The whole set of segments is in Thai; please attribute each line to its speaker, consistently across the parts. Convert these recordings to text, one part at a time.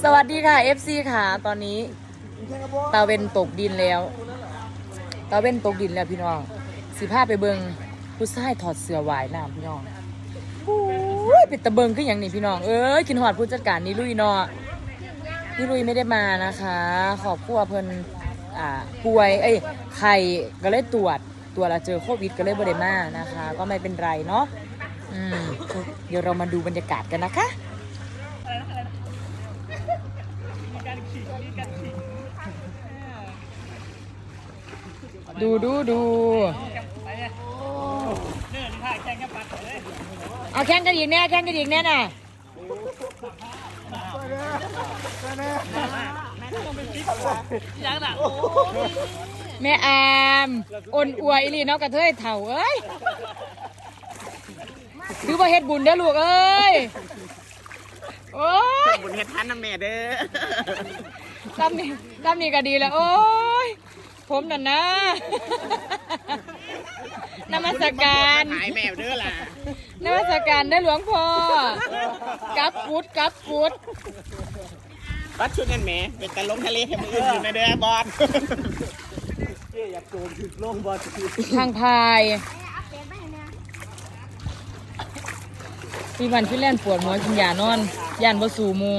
Speaker 1: สวัสดีค่ะ FC ค่ะตอนนี้ตาเวนตกดินแล้ว ตาเวนตกดินแล้วพี่น้อง สิพาไปเบิงผู้ชายถอดเสื้อหวายน้ำพี่น้องโอ้ยเป็นตะเบิงขึ้นอย่างนี้พี่น้อง เอ้ยกินหอดผู้จัดการนี่ลุยเนาะนี่ลุยไม่ได้มานะคะ ขอบคุณเพิ่นอ่าป่วยเอ้ยไข่ก็เลยตรวจตรวจแล้วเจอโควิดก็เลยบ่ได้มานะคะ ก็ไม่เป็นไรเนาะอืมเดี๋ยวเรามาดูบรรยากาศกันนะคะ ดูดูดูเอาแข่งกันอีกแน่แข่งกันอีกแน่น่ะแม่อามอ่อนอวยอีหลีเนาะกระเทยเถ่าเอ้ยถือว่าเฮ็ดบุญเด้อลูกเอ้ยโอ้ย
Speaker 2: บุญเฮ็ดท่านนะแม่เด้อ
Speaker 1: ตำนี่ตำนี่ก็ดีแล้วโอ้ย ผมน่ะนะนมัสการ
Speaker 2: หายแมวเด้อล่ะ
Speaker 1: นมัสการได้อหลวงพ่อกับกุดกับกุด
Speaker 2: วัดชุดนั่นแหม่เป็นตะลงทะเลให้มืออื่นอยู่ในเด้อบอส
Speaker 1: ทางพายพี่วันพี่แล่นปวดหัวกินยานอนย่านบ่สู่หมู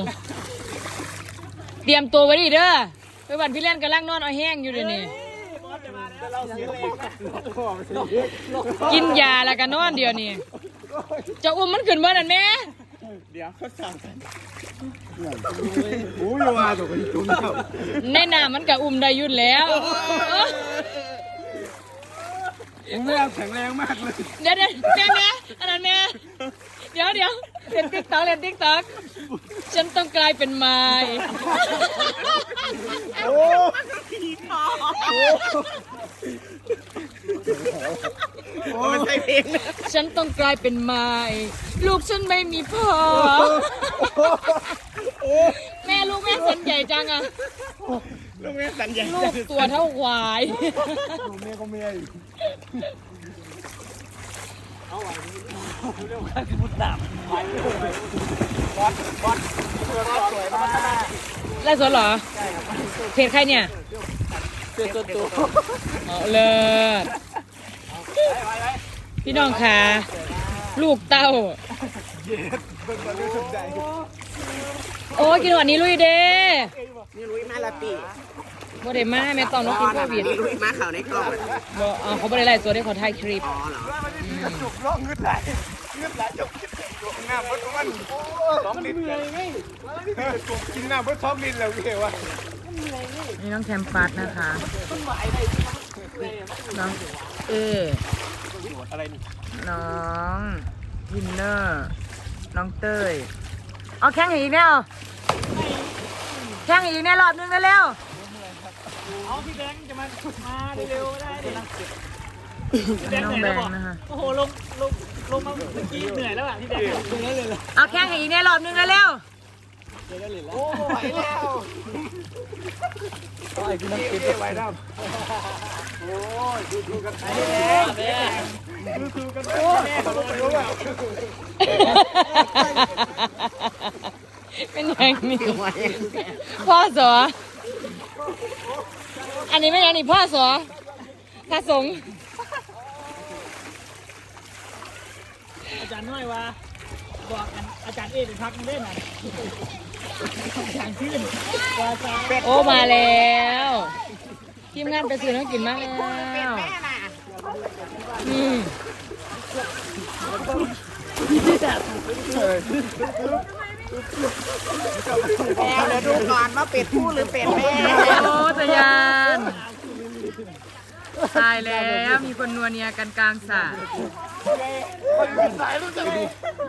Speaker 1: เตรียมตัวไว้ดิเด้อ พี่วันพี่แล่นกำลังนอนเอาแห้งอยู่เดี๋ยวนี้กินยาแล้วก็นอนเดียวนี้จะอุ้มมันขึ้นเมื่อนั้นแม่
Speaker 2: เดี๋ยวเขาสอบกัน
Speaker 3: โอ้ยว่าตัวคนจุ่มแล้ว
Speaker 1: ในน้ำมันก็อุ้มได้อยุ่นแล้ว
Speaker 3: แข็งแรงแข็งแรงมากเลย
Speaker 1: เดี๋ยวเดี๋ยวแม่แม่อันนั้นแม่เดี๋ยวเดี๋ยวเล่นติ๊กต็อกเล่นติ๊กต็อกฉันต้องกลายเป็นไม้
Speaker 3: โอ้
Speaker 2: โอ้ไม่ใช่เพลงนะ
Speaker 1: ฉันต้องกลายเป็นไม้ลูกฉันไม่มีพ่อ แม่ลูกแม่สันใหญ่จังอะ
Speaker 2: ลูกแม่สัญญา
Speaker 1: ลูกตัวเท่าควาย
Speaker 3: เมียก็เมียอีก
Speaker 1: ไล่สวนเหรอ เพจใครเนี่ย
Speaker 2: เสื้อตัวตัว
Speaker 1: อ๋อเลิศพี่น้องค่ะ ลูกเต้า โอ้ยกินวันนี้ลุยเด้
Speaker 2: นี่ลุยมาลาตี
Speaker 1: บ่ได้มาแม่ต้องน้องกินโควิด
Speaker 2: นี่ลุยมาเขาในกล่อง
Speaker 1: บ่เอาเขาบ่ได้ไล่ตัวได้ขอถ่ายคลิป
Speaker 2: อ๋อเหรอ
Speaker 3: จุกร้องเงืดไหลเงืดไหลจบกินจุกหน้าเบิดมันสองลิตรเลยไงจุกกินหน้าเบิดสองลิตรแล้วเกว่า
Speaker 1: นี่น้องแคมปัสนะคะ น้องเอ
Speaker 3: อะไรนี่
Speaker 1: น้องวินเนอร์ น้องเต้ย เอาแข่งอีกแล้วแข่งอีกแน่รอบนึงเร็ว
Speaker 4: เอาพี่แบงค์จะมามาเร็วๆได้ดิ
Speaker 1: ๆน้องแบงค์นะคะ
Speaker 4: โอ้โหลงลงลงมาเมื่อกี้เหนื่อยแล้วอะพี่แบงค์ลงแล้วเลยเหรอ
Speaker 1: เอาแข่งอีกแน่รอบนึงเร็ว
Speaker 4: โอ้ไหวแล้ว
Speaker 3: ไอ้กินน้ำกินไปไว้น้ำโอ้ยดูดูกันไป
Speaker 4: แบงค์
Speaker 3: ดูดูกันโอ้ยไม่รู้อะ
Speaker 1: เป็นอย่างนี้พ่อสออันนี้ไม่อย่างนี้พ่อสอพระสงฆ์
Speaker 4: อาจารย์น้อยว่าบอกกันอาจารย์เอเป็นพักนึงได้ไหมอาจารย์ ชื่นว่าจะ
Speaker 1: โอ้มาแล้วทีมงานไปซื้อน้องกินมากแล้วอืม
Speaker 2: แม่เดี๋ยวดูก่อนว่าเป็ดผู้หรือเป็ดแม่
Speaker 1: โอ้ตะยานตายแล้วมีคนนัวเนียกันกลางสระ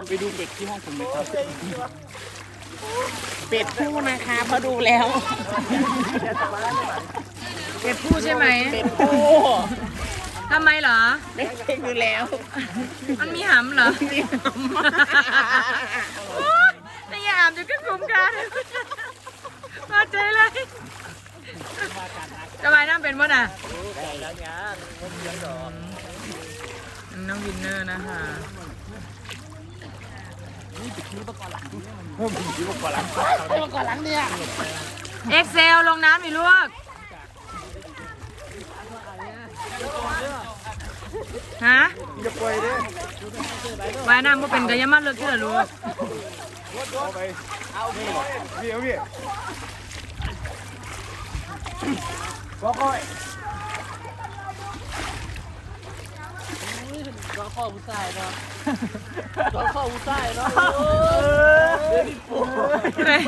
Speaker 3: ไปดูเป็ดที่ห้องผมเลยครับ
Speaker 2: เป็ดผู้นะคะเพราะดูแล้ว
Speaker 1: เป็ดผู้ใช่ไหม
Speaker 2: เป็ดผู้
Speaker 1: ทำไมเหรอ
Speaker 2: ไม่ใช่ดูแล้ว
Speaker 1: มันมีหำเหรอ
Speaker 2: นี่
Speaker 1: โอ๊ยนี่อย่าอ่านจะขึ้นกลุ่มกันพอใจเลยสบายน้ำเป็นบ่น่ะน้องวินเนอร์นะคะ เอ็กเซลลงน้ำอีลูก ฮะ
Speaker 3: อย่าปล่อยเด้อ
Speaker 1: ว่ายน้ำบ่เป็นกะยามาเลิกที่ละลูก
Speaker 3: เอาไปเอาพี่พี่เอาพี่ก็ค่อย
Speaker 4: ตัวข้อผู้ชายเนาะตัวข้อผู้ชายเนาะ
Speaker 1: เลย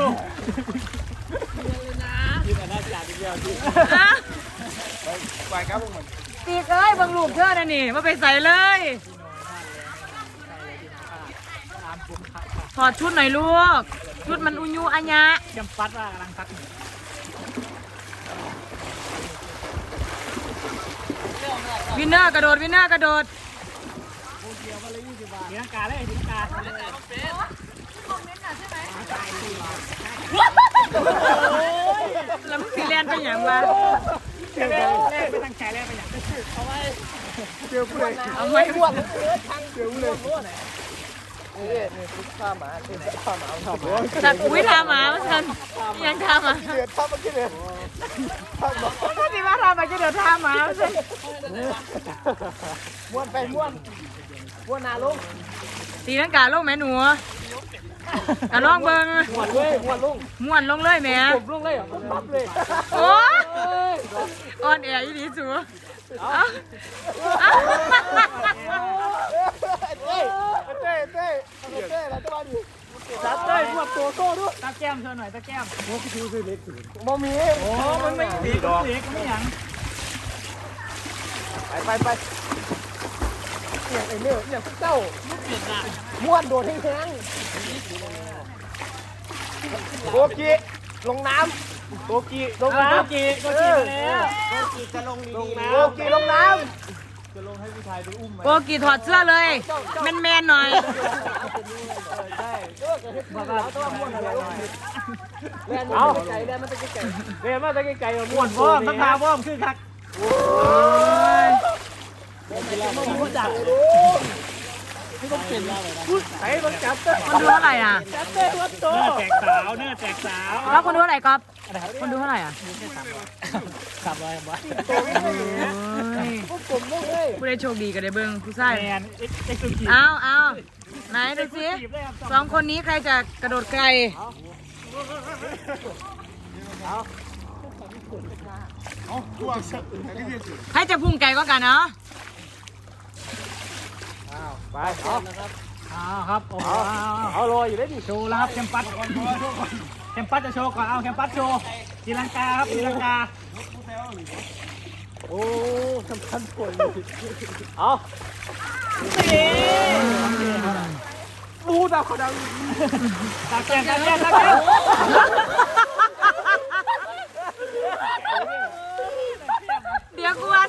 Speaker 4: ยืนอันนั้นจ่าเดียวที่
Speaker 1: อะ
Speaker 3: ไปครับพวกมัน
Speaker 1: ตีเอ้ยเบังลูกเธอน่ะนี่มาไปใส่เลย
Speaker 4: ตามผมครับ
Speaker 1: ถอดชุดหน่อยลูก ชุดมันอุญูอัญญะ
Speaker 4: เตรียมปัดว่ากำลังพัก
Speaker 1: วินเนอร์กระโดดวินเนอร์กระโดด
Speaker 4: ตีลังกาเลยตีลังกา
Speaker 1: แล้วมึงสิเรียนเป็นอย่างวะ
Speaker 4: แรกแรกไปตั้งใจแรกไปอย่างเอาไว้
Speaker 3: เจอผู้ใด
Speaker 1: เอาไว้บวก
Speaker 3: เจอผู้ใด
Speaker 1: สัตว์อุ้ยทาหมาว่าฉันยังทาหมา
Speaker 3: เดือดทับมากี่เดือดทับมา
Speaker 1: ถ้าสิมาทามาจะเดี๋ยวทาหมาว่าฉัน
Speaker 4: ม้วนไปม้วน ม้วนนาลุง
Speaker 1: ตีนังกาลงแม่หนูกะลองเบิง
Speaker 4: ม้วนเลยม้วนลุง
Speaker 1: ม่วนลงเลยแหม่
Speaker 4: ผมลุงเลยเหรอปั๊บเลย
Speaker 1: โอ้ยอ่อนแออีหลีสูเอาเอา
Speaker 3: เต้เต้เต้เต้เราจะมาดิ
Speaker 4: จัดเลยพวกตัวโซ่ด้วยตาแก้มเชิญหน่อยตาแก้ม
Speaker 3: บ่มี
Speaker 4: โอ้มันไม่ดีดอกเล็กไม่หยัง
Speaker 3: ไปไปไป เนี่ยไอ้เนี่ยเนี่ยเจ้าม้วนโดดแห้งโกกิลงน้ำโกกิลงน้ำ
Speaker 4: จีโกจีมาแล้ว
Speaker 3: ลงน้ำโกกิลงน้ำ
Speaker 1: โกกีถอดเสื้อเลยแมนๆหน่อย
Speaker 3: เอาไก่ได้มันตะกี้ไก่เรียนมาตะกี้ไก่
Speaker 4: ม้วนว่อมทั้งพาว่อมคือคัก
Speaker 1: โอ้ย คนดูเท่าไหร่อะ
Speaker 3: จับต้วัดโต
Speaker 4: เนื้อแตกสาวเนื้อแตกสาว
Speaker 1: แล้วคนดูเท่าไหร่ก๊อฟคนดูเท่าไหร่อะ
Speaker 4: สับเลยบ่
Speaker 1: โอ้ยผู้ได้โชคดีก็ได้เบิ่งผู้ชาย
Speaker 4: แมนเอ็กซ์เอ็กซ์ซูกิ
Speaker 1: เอาเอาไหนดูสิสองคนนี้ใครจะกระโดดไกลใครจะพุ่งไกลก็กันเนาะ
Speaker 3: ไปเอา
Speaker 4: อ้าวครับโอ้
Speaker 3: เอารออยู่ได้ดิ
Speaker 4: โชว์แล้วครับแคมปัสแคมปัสจะโชว์ก่อนเอาแคมปัสโชว์ตีลังกาครับตีลังกา
Speaker 3: โอ้สำคัญป่วยเอาดูดาวเขาดัง
Speaker 4: ตาแก้มตาแก้มตาแก้ม
Speaker 1: เดี๋ยวกวน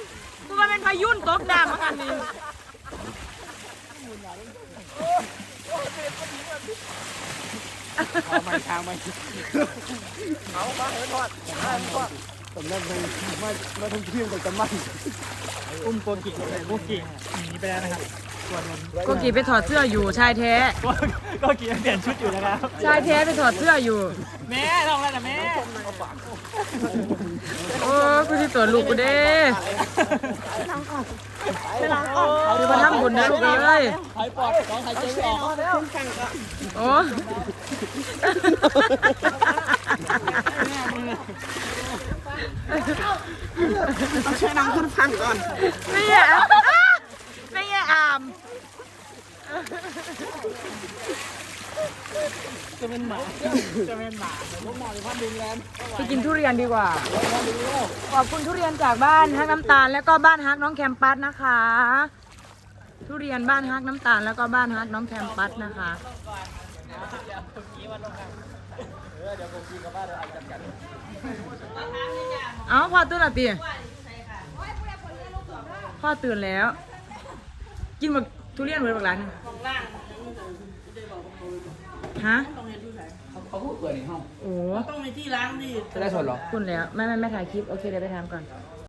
Speaker 1: กวนเป็นพายุนตกน้ำมากันนี่
Speaker 3: มา ทางมาเอามาเห็นทอดมาเห็นทอดสำนักงานมามาทำเที่ยงกับกันมัน
Speaker 4: อุ้มโกกิโกกิหนีไปแล้วนะครับ ส่วน
Speaker 1: โกกีไปถอดเสื้ออยู่ชายแท้
Speaker 4: โกกิเปลี่ยนชุดอยู่นะครับ
Speaker 1: ชายแท้ไปถอดเสื้ออยู่
Speaker 4: แม่ลองแล้วนะแม่
Speaker 1: โอ้กูที่ตัวลูกกูเด้ดูมาทำบุญนะลูกเอ้ย
Speaker 4: หายปอดสองหายใจไม่ออก
Speaker 1: โอ้
Speaker 2: ต้องช่วยน้ำคุณฟังก่อน
Speaker 1: ไม่แย่ไม่แย่ อาม
Speaker 4: จะเป็นหมาจะเป็นหมา
Speaker 1: ไปกินทุเรียนดีกว่า ขอบคุณทุเรียนจากบ้านฮักน้ำตาล แล้วก็บ้านฮักน้องแคมปัสนะคะ ทุเรียนบ้านฮักน้ำตาล แล้วก็บ้านฮักน้องแคมปัสนะคะเอ้าพ่อตื่นและตีพ่อตื่นแล้ว กินหมดทุเรียนเหมือนบักหลานงฮะ
Speaker 2: เขาพูดเปิดในห้อง
Speaker 1: โอ้
Speaker 2: จะได้ส่วนหรอ
Speaker 1: คุณแล้วไม่ไม่ไม่ถ่ายคลิป โอเค เดี๋ยวไปทำก่อน
Speaker 2: เ